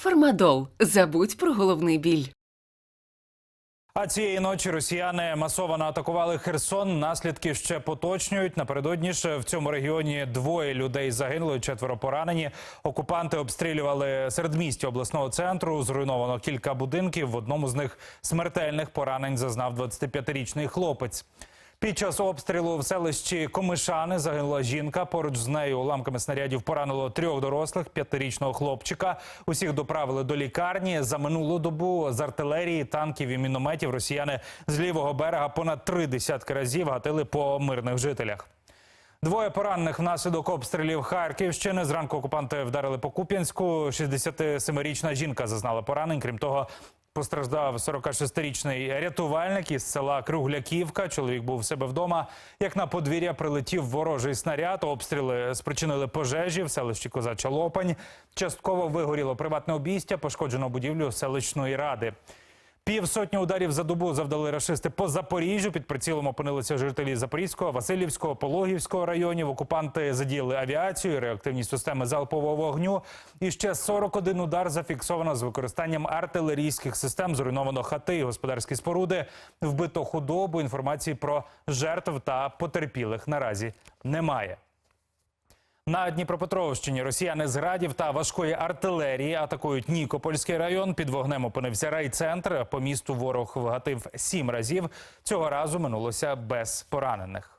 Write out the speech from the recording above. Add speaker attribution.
Speaker 1: Фармадол. Забудь про головний біль.
Speaker 2: А цієї ночі росіяни масово атакували Херсон. Наслідки ще поточнюють. Напередодні ж в цьому регіоні двоє людей загинули, четверо поранені. Окупанти обстрілювали середмістя обласного центру. Зруйновано кілька будинків. В одному з них смертельних поранень зазнав 25-річний хлопець. Під час обстрілу в селищі Комишани загинула жінка. Поруч з нею уламками снарядів поранило трьох дорослих, п'ятирічного хлопчика. Усіх доправили до лікарні. За минулу добу з артилерії, танків і мінометів росіяни з лівого берега понад три десятки разів гатили по мирних жителях. Двоє поранених внаслідок обстрілів Харківщини. Зранку окупанти вдарили по Куп'янську. 67-річна жінка зазнала поранень. Крім того, постраждав 46-річний рятувальник із села Кругляківка. Чоловік був у себе вдома. Як на подвір'я прилетів ворожий снаряд. Обстріли спричинили пожежі в селищі Козача Лопань. Частково вигоріло приватне обійстя, пошкоджено будівлю селищної ради. Півсотні ударів за добу завдали рашисти по Запоріжжю. Під прицілом опинилися жителі Запорізького, Васильівського, Пологівського районів. Окупанти задіяли авіацію, реактивні системи залпового вогню. І ще 41 удар зафіксовано з використанням артилерійських систем. Зруйновано хати і господарські споруди. Вбито худобу. Інформації про жертв та потерпілих наразі немає. На Дніпропетровщині росіяни з градів та важкої артилерії атакують Нікопольський район. Під вогнем опинився райцентр. По місту ворог вгатив сім разів. Цього разу минулося без поранених.